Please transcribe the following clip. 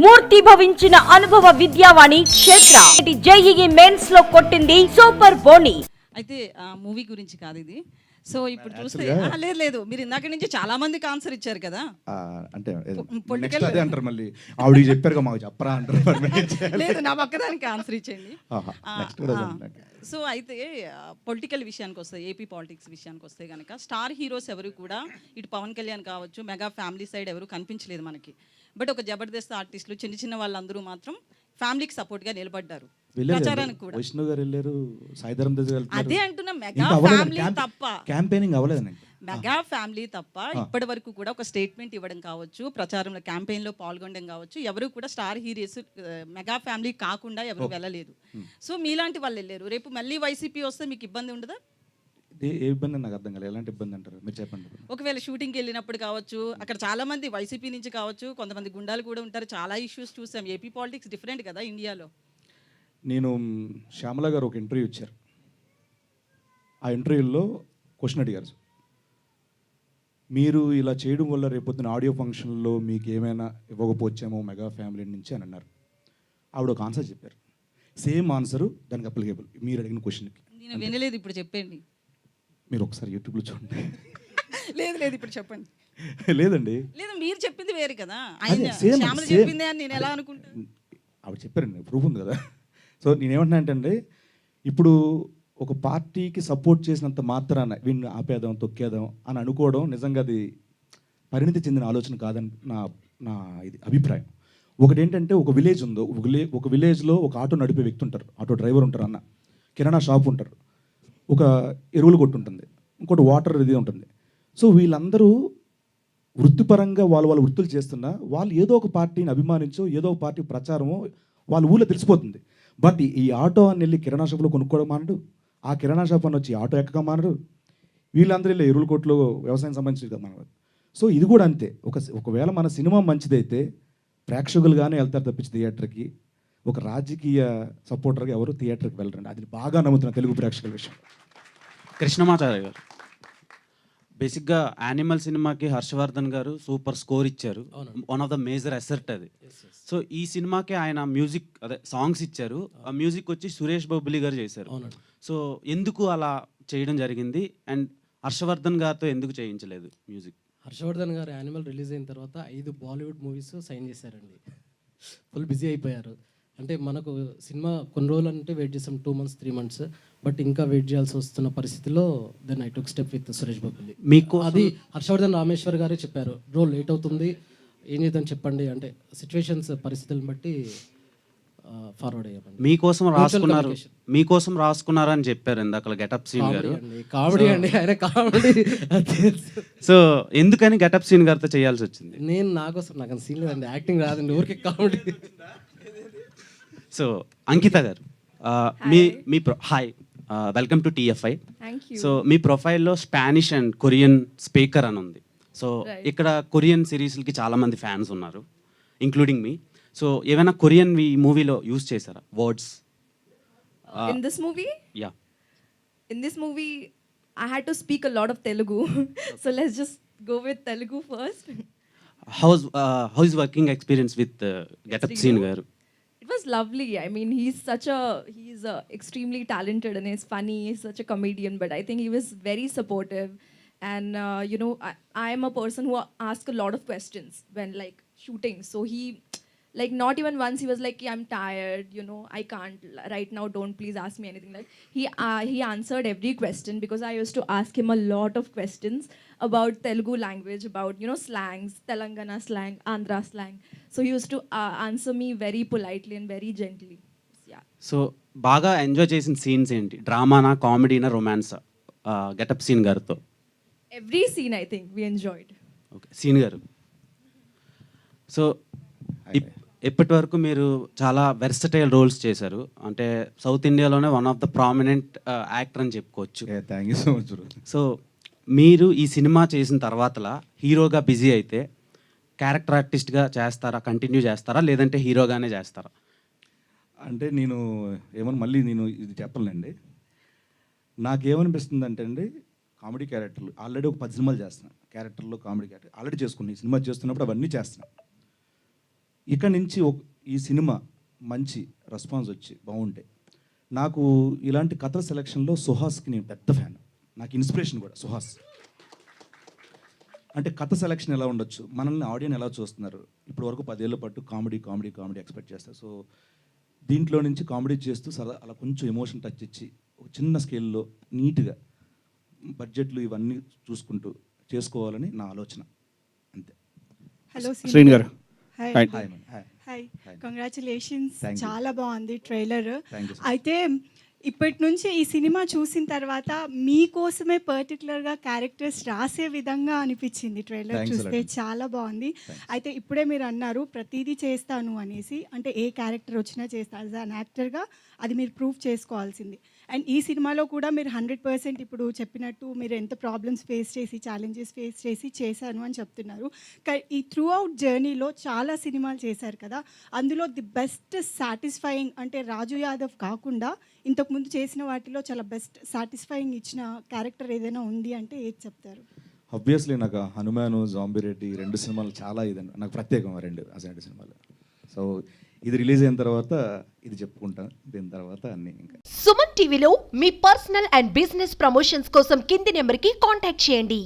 మూర్తి భవించిన అనుభవ విద్యావాణి క్షేత్ర. జేఈఈ మెయిన్స్లో కొట్టింది సూపర్ బోని. అయితే మూవీ గురించి కాదు ఇది. సో ఇప్పుడు చూస్తే ఆ, లేదు లేదు. మీరు ఇందాక నుంచి చాలా మందికి ఆన్సర్ ఇచ్చారు కదా. ఆ, అంటే నెక్స్ట్ అదే అంటారు మళ్ళీ. ఆవిడకి చెప్పారు మాకు చెప్పరా అంటారు మరి. మేము ఏం చేయాలి? లేదు నా పక్కదానికి ఆన్సర్ ఇచ్చేయండి. ఆహా, next కూడా. సో అయితే పొలిటికల్ విషయానికి వస్తే ఏపీ పాలిటిక్స్ విషయానికి వస్తే కనుక స్టార్ హీరోస్ ఎవరు కూడా ఇటు పవన్ కళ్యాణ్ కావచ్చు మెగా ఫ్యామిలీ సైడ్ ఎవరు కనిపించలేదు మనకి. బట్ ఒక జబర్దస్త్ ఆర్టిస్టులు చిన్న చిన్న వాళ్ళందరూ మాత్రం ఫ్యామిలీకి సపోర్ట్గా నిలబడ్డారు. ప్రచారానికి కూడా. వైష్ణవ్ గారు వెళ్ళారు సాయిధరం అదే అంటున్నా మెగా ఫ్యామిలీ తప్ప. క్యాంపెయినింగ్ అవ్వలేదు మెగా ఫ్యామిలీ తప్ప. ఇప్పటి వరకు కూడా ఒక స్టేట్మెంట్ ఇవ్వడం కావచ్చు ప్రచారంలో క్యాంపెయిన్లో పాల్గొనడం కావచ్చు. ఎవరు కూడా స్టార్ హీరోస్ మెగా ఫ్యామిలీ కాకుండా ఎవరు వెళ్ళలేదు. సో మీలాంటి వాళ్ళు వెళ్ళారు. రేపు మళ్ళీ వైసీపీ వస్తే మీకు ఇబ్బంది ఉండదా? ఏ ఇబ్బంది నాకు అర్థం కాలేదు. ఎలాంటి ఇబ్బంది అంటారు? మీరు చెప్పండి. ఒకవేళ షూటింగ్కి వెళ్ళినప్పుడు కావచ్చు అక్కడ చాలా మంది వైసీపీ నుంచి కావచ్చు కొంతమంది గుండాలు కూడా ఉంటారు. చాలా ఇష్యూస్ చూసాం. ఏపీ పాలిటిక్స్ డిఫరెంట్ కదా ఇండియాలో. నేను శ్యామల గారు ఒక ఇంటర్వ్యూ ఇచ్చారు. ఆ ఇంటర్వ్యూలో క్వశ్చన్ అడిగారు మీరు ఇలా చేయడం వల్ల రేపొద్దున ఆడియో ఫంక్షన్లో మీకు ఏమైనా ఇవ్వకపోవచ్చేమో మెగా ఫ్యామిలీ నుంచి అని అన్నారు. ఆవిడ ఒక ఆన్సర్ చెప్పారు. సేమ్ ఆన్సరు దానికి అప్లికేబుల్. మీరు అడిగిన క్వశ్చన్కి. నేను వినలేదు ఇప్పుడు చెప్పండి మీరు ఒకసారి యూట్యూబ్లో చూడండి. లేదు లేదు ఇప్పుడు చెప్పండి. లేదండి. లేదు మీరు చెప్పింది వేరు కదా. ఆయన. చెప్పింది అని నేను ఎలా అనుకుంటాను? ఆవిడ చెప్పారండి ప్రూఫ్ ఉంది కదా. సో నేనేమంటున్నా అంటే ఇప్పుడు ఒక పార్టీకి సపోర్ట్ చేసినంత మాత్రాన వీడిని ఆపేదాం తొక్కేదాం అని అనుకోవడం నిజంగా అది పరిణితి చెందిన ఆలోచన కాదని నా నా ఇది అభిప్రాయం. ఒకటి ఏంటంటే ఒక విలేజ్ ఉందో ఒక విలే ఒక విలేజ్లో ఒక ఆటో నడిపే వ్యక్తి ఉంటారు ఆటో డ్రైవర్ ఉంటారు అన్న కిరాణా షాప్ ఉంటారు ఒక ఎరువులు కొట్టు ఉంటుంది ఇంకోటి వాటర్ ఇది ఉంటుంది. సో వీళ్ళందరూ వృత్తిపరంగా వాళ్ళు వాళ్ళ వృత్తులు చేస్తున్నా వాళ్ళు ఏదో ఒక పార్టీని అభిమానించో ఏదో ఒక పార్టీ ప్రచారమో వాళ్ళ ఊళ్ళో తెలిసిపోతుంది. బట్ ఈ ఆటో అని వెళ్ళి కిరాణా షాప్లో కొనుక్కోవడం మానడు. ఆ కిరాణా షాప్ అని వచ్చి ఆటో ఎక్కగా మానడు. వీళ్ళందరూ వెళ్ళి ఎరువుల కొట్లో వ్యవసాయం సంబంధించి మానడు సో ఇది కూడా అంతే. ఒక ఒకవేళ మన సినిమా మంచిదైతే ప్రేక్షకులుగానే వెళ్తారు తప్పించి థియేటర్కి. ఒక రాజకీయ సపోర్టర్గా ఎవరు థియేటర్కి వెళ్ళరండి. అది బాగా నమ్ముతున్నారు తెలుగు ప్రేక్షకుల విషయం కృష్ణమాచార్య గారు. బేసిక్గా యానిమల్ సినిమాకి హర్షవర్ధన్ గారు సూపర్ స్కోర్ ఇచ్చారు. One of the major asset అది. సో ఈ సినిమాకి ఆయన మ్యూజిక్ అదే సాంగ్స్ ఇచ్చారు. ఆ మ్యూజిక్ వచ్చి సురేష్ బొబ్బిలి గారు చేశారు. సో ఎందుకు అలా చేయడం జరిగింది? అండ్ హర్షవర్ధన్ గారితో ఎందుకు చేయించలేదు మ్యూజిక్? హర్షవర్ధన్ గారు యానిమల్ రిలీజ్ అయిన తర్వాత ఐదు బాలీవుడ్ మూవీస్ సైన్ చేశారండి. ఫుల్ బిజీ అయిపోయారు. అంటే మనకు సినిమా కొన్ని రోజులు అంటే వెయిట్ చేసాం two months three months but ఇంకా వెయిట్ చేయాల్సి వస్తున్న పరిస్థితిలో then I took step with Suresh బాబులి మీకు అది హర్షవర్ధన్ రామేశ్వర్ గారే చెప్పారు. రోల్ లేట్ అవుతుంది. ఏం చేద్దాం చెప్పండి. అంటే సిచ్యువేషన్స్ పరిస్థితులను బట్టి ఫార్వర్డ్ అయ్యామండి. మీకోసం రాసుకున్నారు. మీకోసం రాసుకున్నారు అని చెప్పారు ఇందాక గెటప్ సీన్ గారు. కామెడీ అండి. ఆయన కామెడీ. సో ఎందుకని గెటప్ సీన్ గారితో చేయాల్సి వచ్చింది? నేను నా కోసం నాకు సీన్ లేదండి. యాక్టింగ్ రాదండి. ఊరికే కామెడీ. సో అంకిత గారు మీ మీ hi welcome to TFI. So మీ ప్రొఫైల్లో స్పానిష్ అండ్ కొరియన్ స్పీకర్ అని ఉంది. సో ఇక్కడ కొరియన్ సిరీస్లకి చాలా మంది ఫ్యాన్స్ ఉన్నారు ఇంక్లూడింగ్ మీ సో ఏమైనా కొరియన్ ఈ మూవీలో యూజ్ చేశారా? Words in this movie, yeah in this movie, I had to speak a lot of Telugu. so let's just go with Telugu first. House house working experience with getup Seenu గారు? It was lovely. I mean, he's such a he's uh, extremely talented and he's funny. He's such a comedian, but I think he was very supportive. And uh, you know, I am a person who asks a lot of questions when like shooting. So he, like, not even once he was like, "Yeah, "I'm tired. You know, I can't right now. Don't please ask me anything." Like he uh, he answered every question because I used to ask him a lot of questions about Telugu language, about you know slangs, Telangana slang, Andhra slang. So he used to uh, answer me very politely and very gently. Yeah. So బాగా enjoy చేసిన scenes ఏంటి డ్రామానా కామెడీనా రొమాన్సా getup Seenu గారితో Every scene I think we enjoyed. Okay Seenu గారు so ఇప్పటి వరకు మీరు చాలా వెర్సటైల్ రోల్స్ చేశారు. అంటే సౌత్ ఇండియాలోనే one of the prominent actor అని చెప్పుకోవచ్చు. Thank you so much so మీరు ఈ సినిమా చేసిన తర్వాతలా హీరోగా బిజీ అయితే క్యారెక్టర్ ఆర్టిస్ట్గా చేస్తారా కంటిన్యూ చేస్తారా లేదంటే హీరోగానే చేస్తారా? అంటే నేను ఏమని మళ్ళీ నేను ఇది చెప్పలేండి నాకేమనిపిస్తుంది అంటే అండి కామెడీ క్యారెక్టర్లు ఆల్రెడీ ఒక పది సినిమాలు చేస్తున్నాను క్యారెక్టర్లో కామెడీ క్యారెక్టర్ ఆల్రెడీ చేసుకున్నాను ఈ సినిమా చేస్తున్నప్పుడు అవన్నీ చేస్తున్నాను ఇక నుంచి ఒక- ఈ సినిమా మంచి రెస్పాన్స్ వచ్చి బాగుంటే నాకు ఇలాంటి కథల సెలక్షన్లో సుహాస్కి నేను పెద్ద ఫ్యాన్. నాకు ఇన్స్పిరేషన్ కూడా సుహాస్. అంటే కథ సెలక్షన్ ఎలా ఉండొచ్చు? మనల్ని ఆడియన్ ఎలా చూస్తున్నారు? ఇప్పటి వరకు పదేళ్ళ పాటు కామెడీ కామెడీ కామెడీ ఎక్స్పెక్ట్ చేస్తారు సో దీంట్లో నుంచి కామెడీ చేస్తూ సరదా అలా కొంచెం ఎమోషన్ టచ్ ఇచ్చి ఒక చిన్న స్కేల్లో నీట్గా బడ్జెట్లు ఇవన్నీ చూసుకుంటూ చేసుకోవాలని నా ఆలోచన. అంతే. హలో శ్రీని గారు. Hi hi. కంగ్రాచులేషన్స్. చాలా బాగుంది ట్రైలర్. అయితే ఇప్పటి నుంచి ఈ సినిమా చూసిన తర్వాత మీకోసమే పర్టికులర్గా క్యారెక్టర్స్ రాసే విధంగా అనిపించింది ట్రైలర్ చూస్తే. చాలా బాగుంది. అయితే ఇప్పుడే మీరు అన్నారు ప్రతిదీ చేస్తాను అనేసి అంటే ఏ క్యారెక్టర్ వచ్చినా చేస్తాను యాజ్ అన్ యాక్టర్గా అది మీరు ప్రూవ్ చేసుకోవాల్సింది. అండ్ ఈ సినిమాలో కూడా మీరు హండ్రెడ్ పర్సెంట్ ఇప్పుడు చెప్పినట్టు మీరు ఎంత ప్రాబ్లమ్స్ ఫేస్ చేసి ఛాలెంజెస్ ఫేస్ చేసి చేశాను అని చెప్తున్నారు. ఈ త్రూ అవుట్ జర్నీలో చాలా సినిమాలు చేశారు కదా. అందులో ది బెస్ట్ సాటిస్ఫైయింగ్ అంటే రాజు యాదవ్ కాకుండా ఇంతకుముందు చేసిన వాటిలో చాలా బెస్ట్ సాటిస్ఫైయింగ్ ఇచ్చిన క్యారెక్టర్ ఏదైనా ఉంది అంటే ఏది చెప్తారు? ఆబ్వియస్లీ నాకు హనుమాను జాంబిరెడ్డి రెండు సినిమాలు చాలా ఇదండి నాకు ప్రత్యేకం రెండు అసలు రెండు సినిమాలు. సో ఇది రిలీజ్ అయిన తర్వాత ఇది చెప్పుకుంటాను. దీని తర్వాత అన్ని ఇంకా. సుమన్ టీవీలో మీ పర్సనల్ అండ్ బిజినెస్ ప్రమోషన్స్ కోసం కింది నెంబర్కి కాంటాక్ట్ చేయండి.